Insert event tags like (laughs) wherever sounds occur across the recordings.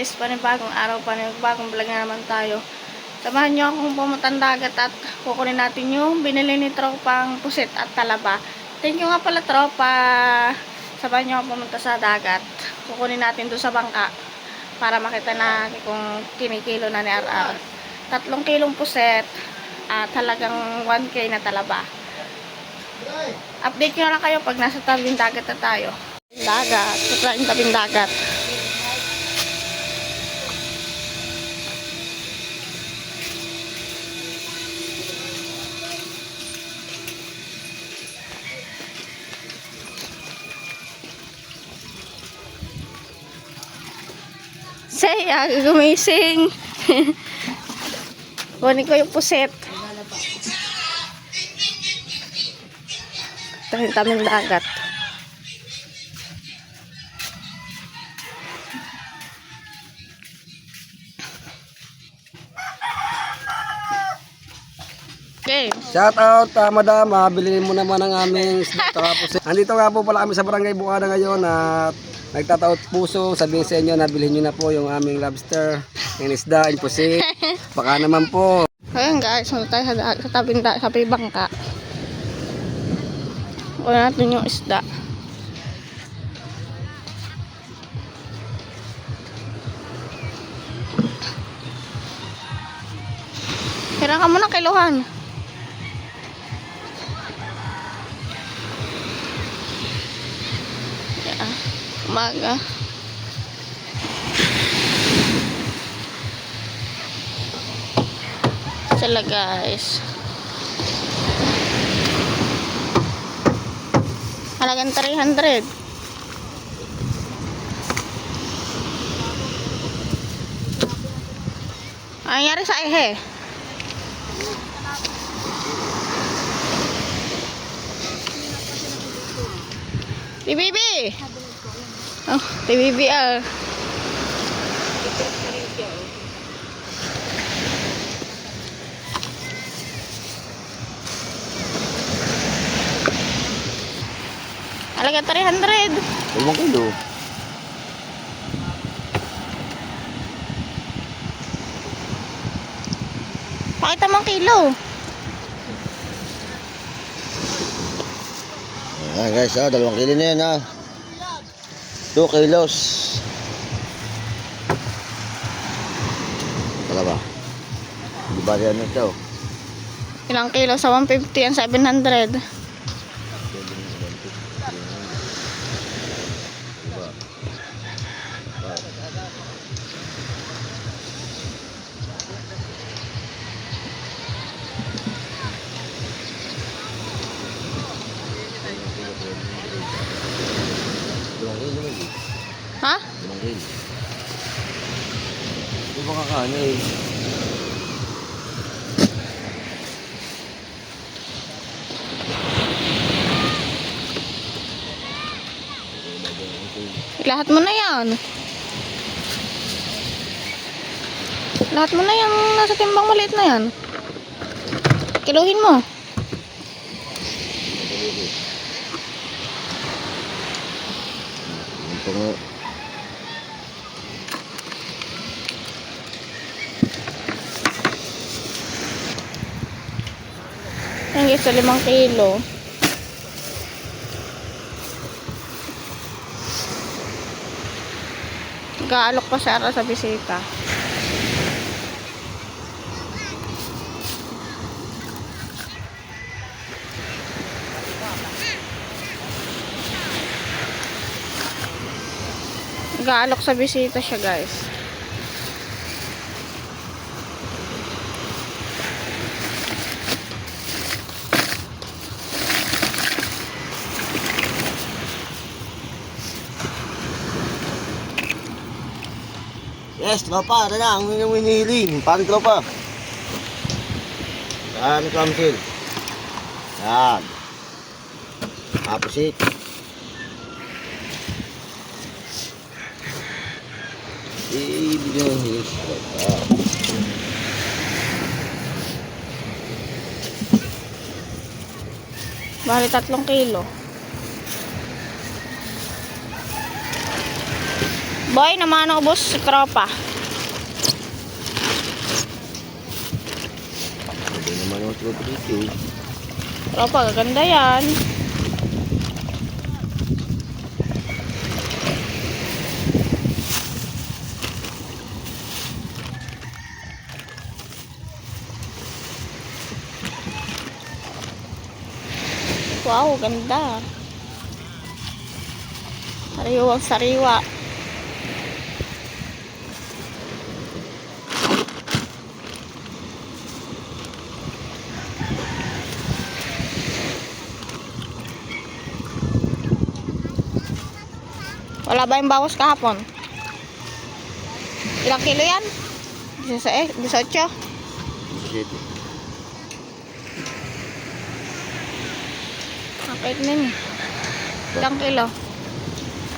Guys, panibagong araw, panibagong vlog na naman tayo. Samahan niyo akong pumunta dagat at kukunin natin yung binili ni tropang pusit at talaba. Thank you nga pala tropa. Samahan niyo ako pumunta sa dagat. Kukunin natin doon sa bangka para makita natin kung kinikilo na ni RR. Tatlong kilong puset at talagang 1K na talaba. Update nyo lang kayo pag nasa tabing dagat na tayo. Dagat. Yung tabing dagat. Saya, gumising. (laughs) Kunin ko yung puset. Yung tamang dagat. Okay. Shout out, ah, madam. Ah, bilhin mo naman ang aming. Tapos, andito nga po pala kami sa Barangay Bukana ngayon at nagtataot puso. Sabihin sa inyo na bilhin nyo na po yung aming lobster, yung isda, yung pusit. (laughs) Baka naman po. Ayan guys, punta tayo sa, sa tabing da- sa bangka. Kuha natin yung isda. Kira ka muna kiluhan. Umaga. Sila guys. Halagang 300. Ang nangyari sa ihe? TBB! Oh, TBB ah. Halaga 300. Ewan ko do. Pakita mo ang kilo. Ayan guys, ah, dalawang kilo na yan ha. 2 kilos. Wala ba? Di ba yan ito? Ilang kilo sa 150 and 700. Lahat mo na yan. Lahat mo na yan nasa timbang maliit na yan. Kiluhin mo. Ito nga. Yan guys, sa limang kilo. Gaalok pa siya sa bisita. Gaalok sa bisita siya guys. Yes, tropa. Ano na, ang inyong hinihiling. Paano tropa? Yan, kamsil. Yan. Tapos it. Ibigyan hilis. Tropa. Bali tatlong kilo. Boy, naman ubos si tropa. Hindi naman yung truth dito. Tropa, gaganda yan. Wow, ganda. Sariwang sariwa. Wala ba yung bawas kahapon? Ilang kilo yan? 16, 18? Shit. Kapit na ni. Ilang kilo?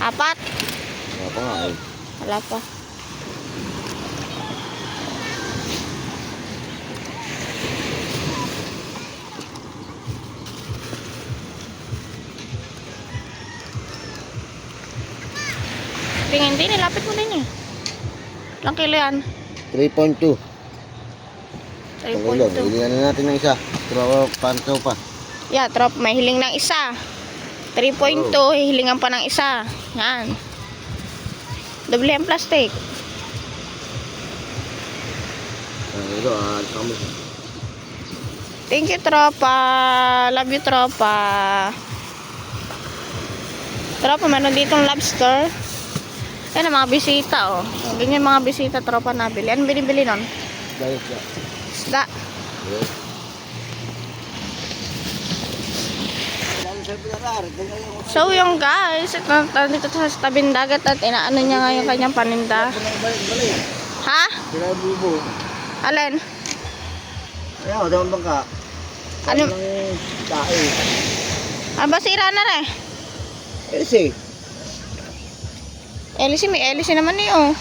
Apat? Wala pa nga eh. Wala pa. Tingin din, nilapit mo din eh. Ilang kilo yan? 3.2. 3.2. Hindi na natin ng isa. Pero panto pa. Yeah, trop, may hiling ng isa. 3.2, hihilingan pa ng isa. Yan. Doble ang plastic. Ito, ah. Thank you, tropa. Love you, tropa. Tropa, meron ditong lobster. Yan ang mga bisita, oh. Ganyan mga bisita, tropa nabili. Ano binibili nun? Isda. Yes. So, yung guys, ito, dito sa tabing dagat at inaano niya nga yung kanyang paninda. Ha? Alin? Ayaw, daw bangka. Ano? Tae. Ah, basira na rin. Ese. Elisi, may elisi naman eh, oh.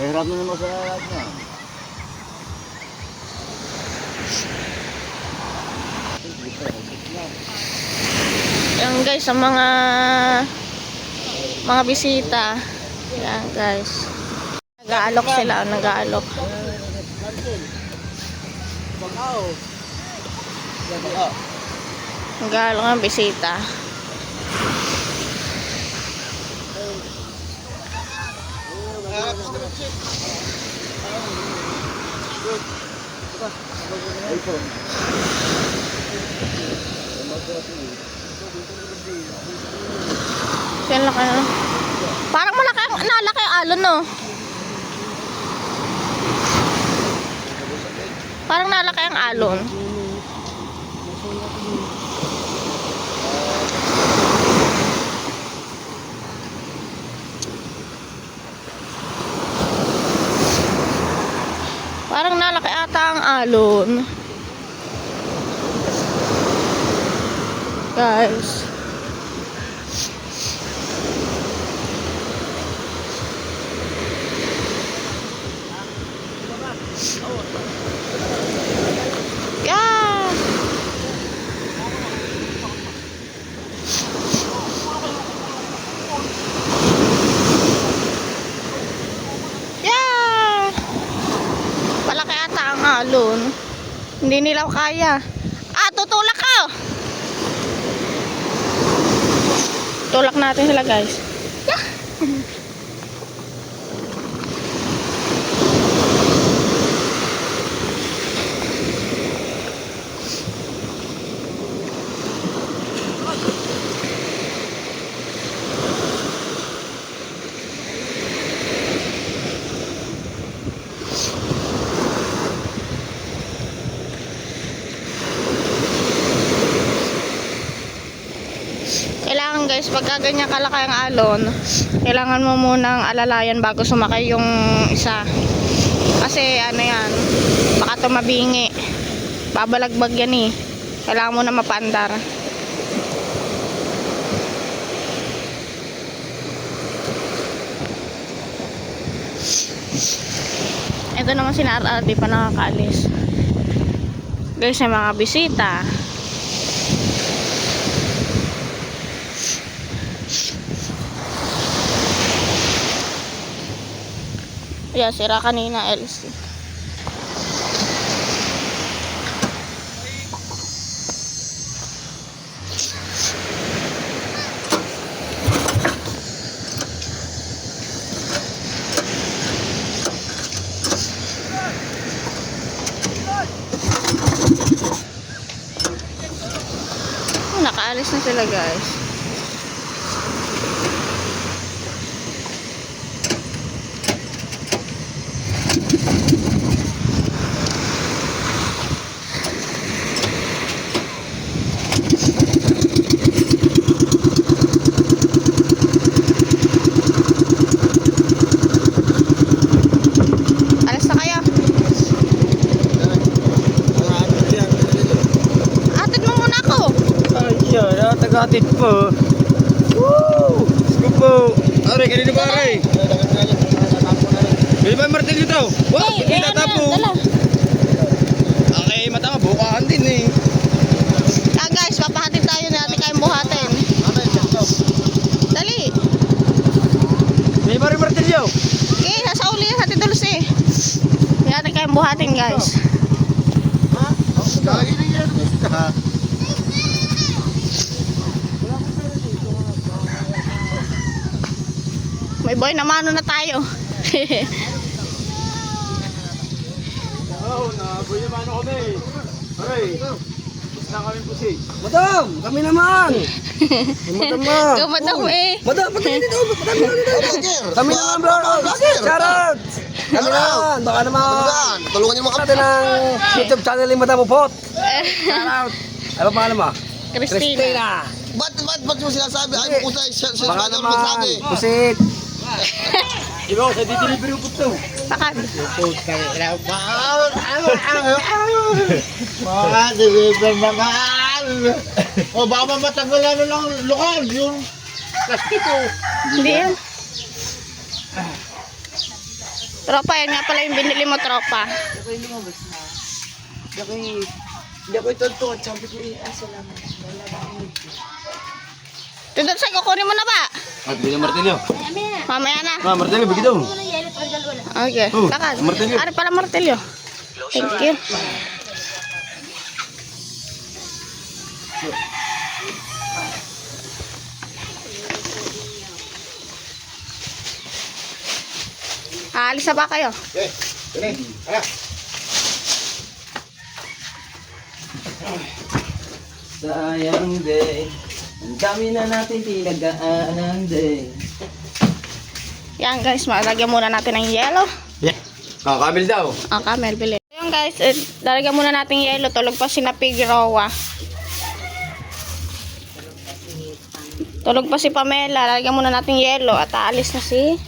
Ay, alam mo na naman sa lahat na. Yan guys, sa mga mga bisita. Yan guys. Nag-aalok sila, oh, nag-aalok. Nag-aalok ang bisita. Yan laki na. Parang malaki ang nalaki alon no. Parang nalaki ang alon. Parang nalaki ata ang alon. Guys. Yeah. Yeah. Palaki ata ang alon. Hindi nila kaya. Ah, tutulak ka. Tulak natin sila, guys. Yeah. Kailangan guys, pagka ganyan kalaki ang alon, kailangan mo munang alalayan bago sumakay yung isa. Kasi ano yan, baka tumabingi. Babalagbag yan eh. Kailangan mo na mapandar. Ito naman si Nara, di pa nakakaalis. Guys, may mga bisita. Yan, sira kanina LC. Oh, nakaalis na sila guys. Alis na kayo. Atid mo muna ako. Ay, siya, natagatid po. Woo! Gusto po. Aray, kanino ba aray? Pwede ba yung martilyo daw? Wow, Eh, hindi natapo. Okay, matama, bukaan din eh. Ah guys, papahatid tayo natin kayong buhatin. Dali. May ba rin martilyo? Okay, nasa uli sa Dulce eh. Hindi natin kayong buhatin guys. May boy na mano na tayo. Oo, naboy naman ako kami. Aray, na kami pusi. Madam, kami naman. (laughs) Madam ma. Gumadami. Madam, pati dito. Naman dito. Kami naman bro. Charot. Kami naman. Baka naman. Tulungan niyo mga Natin ang YouTube channel ni Madam Upot. Shoutout. (laughs) Ano pa pangalan mo? Christina. Ba't, ba't, ba't mo sinasabi? Ay, mo sa siya, siya, Baka siya, naman. magsabi. Pusit. Ikaw, sa didelivery ko to. Pakan. Mga deliver naman. O baka mamatanggal na lang lokal, yung plastiko. Hindi yan. Tropa, yan nga pala yung binili mo, tropa. Hindi ako ito at sabi ko eh, aso lang. Tundot sa kukunin mo na ba? Ah, bigyan martilyo. Mamaya na. Ah, martilyo, bigyan daw. Okay. Oh, Pakan. martilyo. Ari pala martilyo. Thank you. Aalis na ba kayo? Eh, ini, ano? Sayang day, dami na natin pinagdaanan day. Yan guys, malagyan muna natin ng yellow. Yeah. Ah, kamil daw. Ang camel, bili. Yan guys, eh, lalagyan muna natin yellow. Tulog pa si na Pigrowa. Tulog pa si Pamela. Lalagyan muna natin yellow. At aalis na si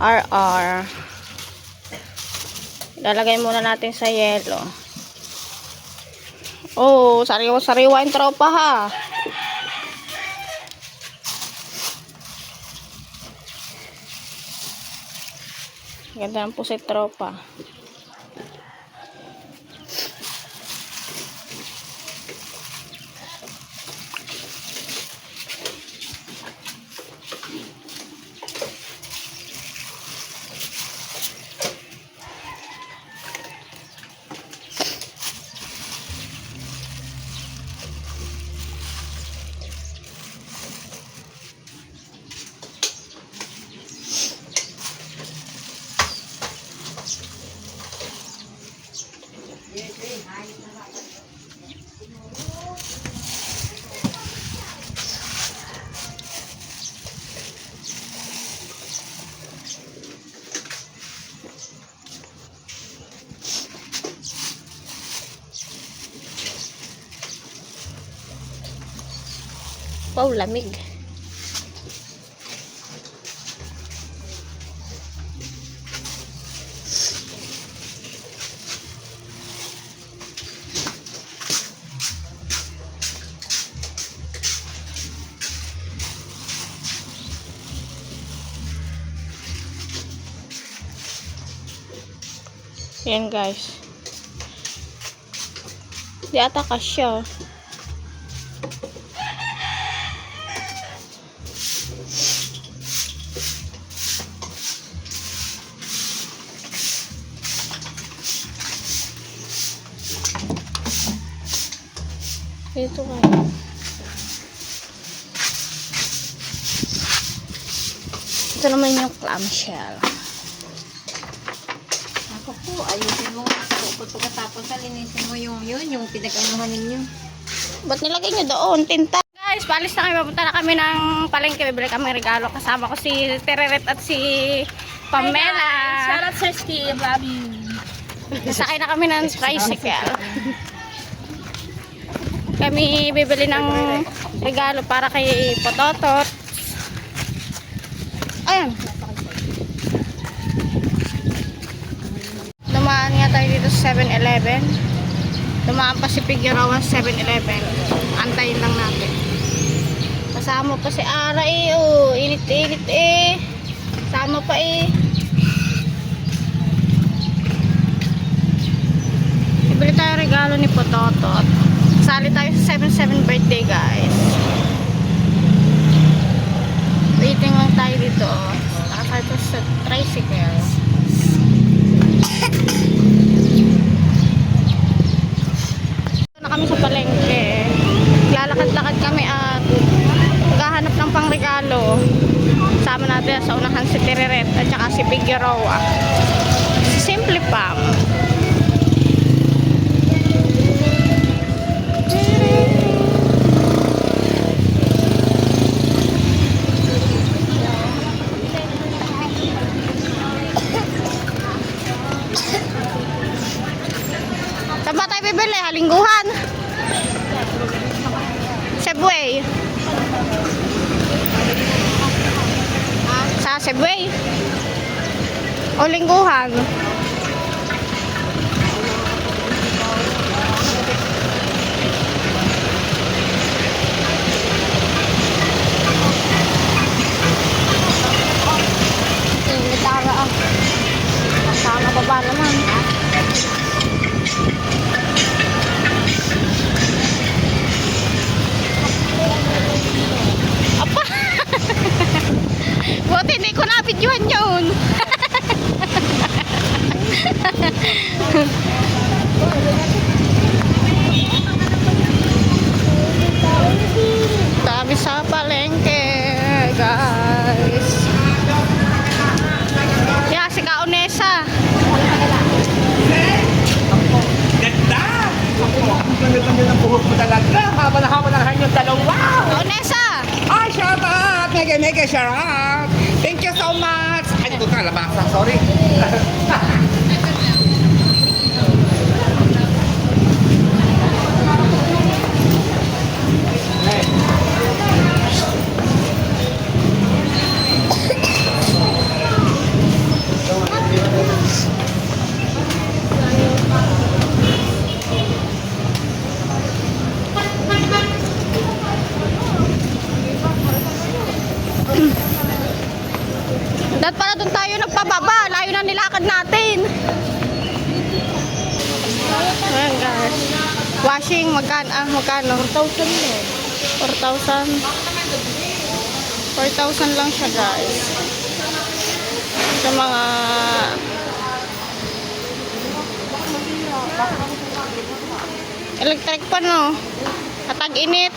RR. Lalagay muna natin sa yellow. Oh, sariwa-sariwa yung tropa ha. Ganda ng pusit tropa. Wow, lamig. Yan guys. Di ata kasya. Ito kayo. Ito naman yung clamshell. Ako po, ayusin mo kupot pagkatapos alinisin mo yung yun, yung pinag-anuhan ninyo. Ba't nilagay nyo doon? Tinta. Guys, palis na kami. Papunta na kami ng palengke. Bibili kami ng regalo. Kasama ko si Tereret at si Pamela. Shout out Sir Steve. Love you. Nasakay na kami ng tricycle. Kami bibili ng regalo para kay Pototot. Ayan. Dumaan nga tayo dito sa 7-Eleven. Dumaan pa si Figueroa 7-Eleven. Antayin lang natin. Kasama pa si Ara eh. Oh. Init-init eh. Kasama pa eh. Ibili tayo regalo ni Pototot. Sali tayo sa 77 birthday guys. Waiting lang tayo dito. oh. Nakasali tayo sa tricycle. (laughs) na kami sa palengke. Lalakad-lakad kami at maghahanap ng pangregalo. Sama natin sa unahan si Tereret at saka si Figueroa. Si Simple Pam. O lingguhan? Mega, shout out! Thank you so much! Ay, ito ka, labasa. Sorry. (laughs) Dapat pala doon tayo nagpababa. Layo na nilakad natin. Ayan guys. Washing, magkano? Ah, magkano? 4,000 4,000. 4,000 lang siya guys. Sa mga... Electric pa no? Katag init.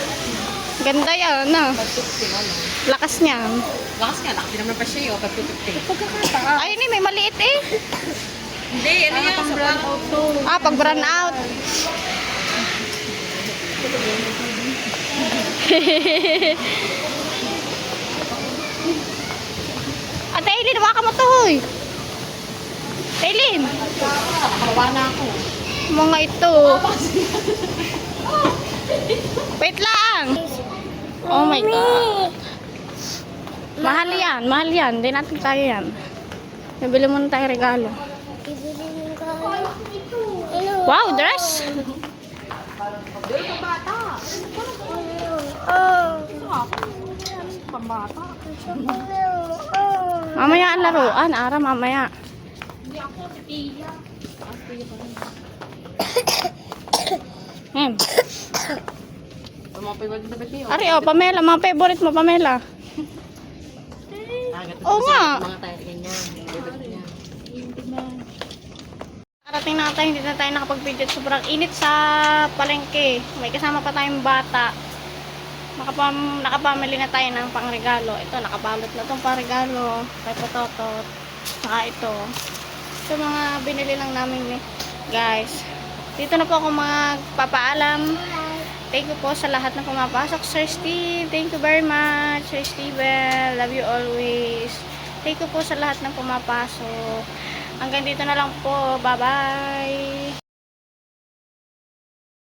Ganda yan, ano? Lakas niya. Lakas lakas din naman pa siya yun. Pag Ay, hindi, may maliit eh. Hindi, ano yan? Sa brown auto. Ah, pag run out. (laughs) Ate Eileen, waka mo to, hoy. Eileen, Nakawa na ako. mga ito. Wait lang. Oh my God. Mahal yan, mahal yan. Hindi natin tayo yan. Nabili mo na tayo regalo. Wow, dress! Mamaya ang laruan, Ara, mamaya. Hmm. Ari, oh, Pamela, mga favorite mo, Pamela. Oo nga. Karating na tayo, hindi na tayo nakapag-video. Sobrang init sa palengke. May kasama pa tayong bata. Nakapam, nakapamili na tayo ng pangregalo. Ito, nakabalot na itong pangregalo. Kay Pototot. Saka ito. Ito mga binili lang namin ni guys. Dito na po ako magpapaalam. Thank you po sa lahat na pumapasok. Sir Steve, thank you very much. Sir Steven, love you always. Thank you po sa lahat ng pumapasok. Hanggang dito na lang po. Bye-bye.